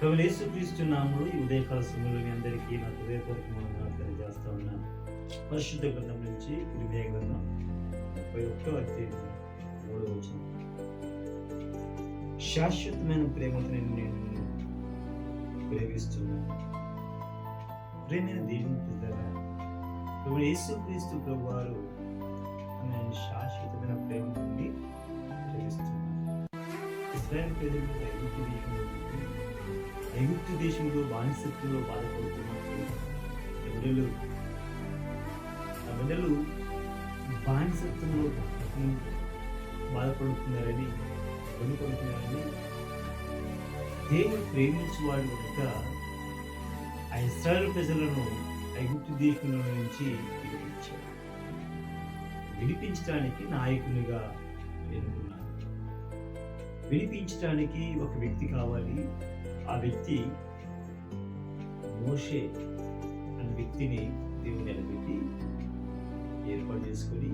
ప్రభు యేసుక్రీస్తు నామములు ఈ ఉదయకాల సమయంలో మీ అందరికీ నా హృదయపూర్వకంగా తెలియజేస్తా ఉన్నాను. పరిశుద్ధ గ్రంథం నుంచి ఇరవై గ్రంథం ముప్పై ఒకటో అధ్యాయం మూడో వచ్చిన శాశ్వతమైన ప్రేమతో నేను ప్రేమిస్తున్నాను ప్రేమైన దేవుని పిల్లరా ప్రభు యేసుక్రీస్తు ప్రభు వారు నేను శాశ్వతమైన ప్రేమ నుండి ప్రేమిస్తున్నాను ఇస్రాయల్ ప్రజలు ఐగుప్తు దేశంలో ఐగుప్తు దేశంలో బానిసత్వంలో బాధపడుతున్నప్పుడు బిడ్డలు బిడ్డలు బానిసత్వంలో బాధపడుతున్నారని వెనుకొడుతున్నారని దేవుడు ప్రేమించేవాడు కనుక ఆ ఇస్రాయల్ ప్రజలను ఐగుప్తు దేశంలో నుంచి విడిపించాడు. విడిపించడానికి నాయకునిగా ఎన్నుకున్నాడు విడిపించడానికి ఒక వ్యక్తి కావాలి. ఆ వ్యక్తి మోషే అనే వ్యక్తిని దేవుడు నిలబెట్టి ఏర్పాటు చేసుకొని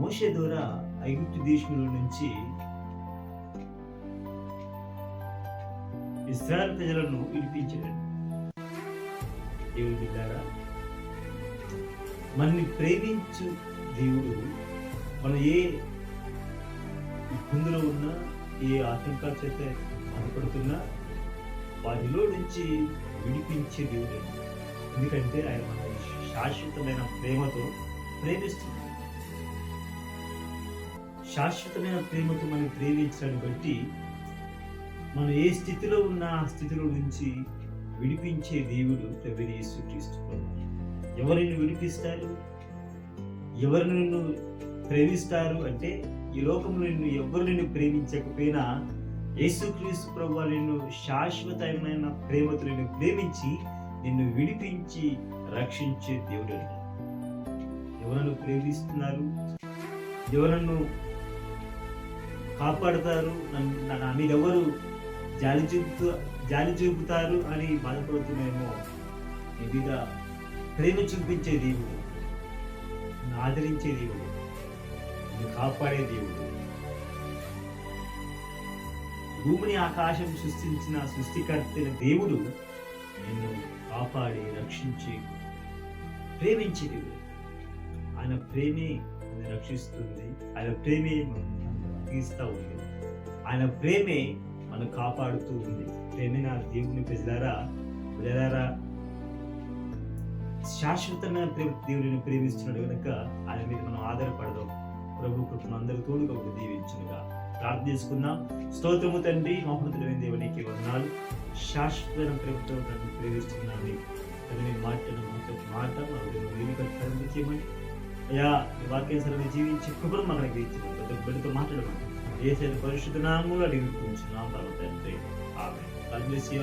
మోషే ద్వారా ఐగుప్తు దేశంలో నుంచి ఇస్రాయల్ ప్రజలను విడిపించాడు. దేవుడి బిడ్డారా మనని ప్రేమించు దేవుడు మనం ఏ ఇబ్బందులో ఉన్నా ఏ ఆటంకాల చేత బాధపడుతున్నా వాటిలో నుంచి విడిపించే దేవుడు. ఎందుకంటే ఆయన మన శాశ్వతమైన ప్రేమతో ప్రేమిస్తున్నాడు. శాశ్వతమైన ప్రేమతో మనం ప్రేమించడాన్ని బట్టి మనం ఏ స్థితిలో ఉన్న ఆ స్థితిలో నుంచి విడిపించే దేవుడు ప్రవీణ యేసుక్రీస్తు ఎవరిని విడిపిస్తారు? ఎవరిని నిన్ను ప్రేమిస్తారు? అంటే ఈ లోకంలో నిన్ను ఎవరు నిన్ను ప్రేమించకపోయినా యేసుక్రీస్తు ప్రభు నిన్ను శాశ్వతమైన ప్రేమతులను ప్రేమించి నిన్ను విడిపించి రక్షించే దేవుడు ఎవరను ప్రేమిస్తున్నారు? ఎవరన్ను కాపాడతారు? నన్ను నన్ను ఎవరు జాలి చూపుతూ జాలి చూపుతారు అని బాధపడుతున్నామో నీ మీద ప్రేమ చూపించే దేవుడు ఆదరించే దేవుడు కాపాడే దేవుడు. భూమిని ఆకాశం సృష్టించిన సృష్టికర్తైన దేవుడు నిన్ను కాపాడి రక్షించి ప్రేమించే దేవుడు. ఆయన ప్రేమే రక్షిస్తుంది. ఆయన ప్రేమే తీస్తూ ఉంది ఆయన ప్రేమే మనం కాపాడుతూ ఉంది. ప్రేమే దేవుని ప్రజలారా ప్రజలారా శాశ్వతమైన దేవుడిని ప్రేమిస్తున్నాడు కనుక ఆయన మీద మనం ఆధారపడదాం. ప్రభు కృపను అందరూ తోడుగా ఉండి దీవించునుగా. ప్రార్థన చేసుకుందాం. స్తోత్రము తండ్రి మహోన్నతుడైన దేవునికి వందనాలు. శాశ్వతమైన ప్రభుత్వం నన్ను ప్రేమిస్తున్నాను తనని మాటను మాతో మాట వీలు అయ్యా ఈ జీవించి కృపను మనకు ఇచ్చిన ప్రతి బిడ్డతో మాట్లాడమని ఏ పరిశుద్ధ నామూలు అడిగి కూర్చున్నాం పర్వ తండ్రి ఆమె కలిసి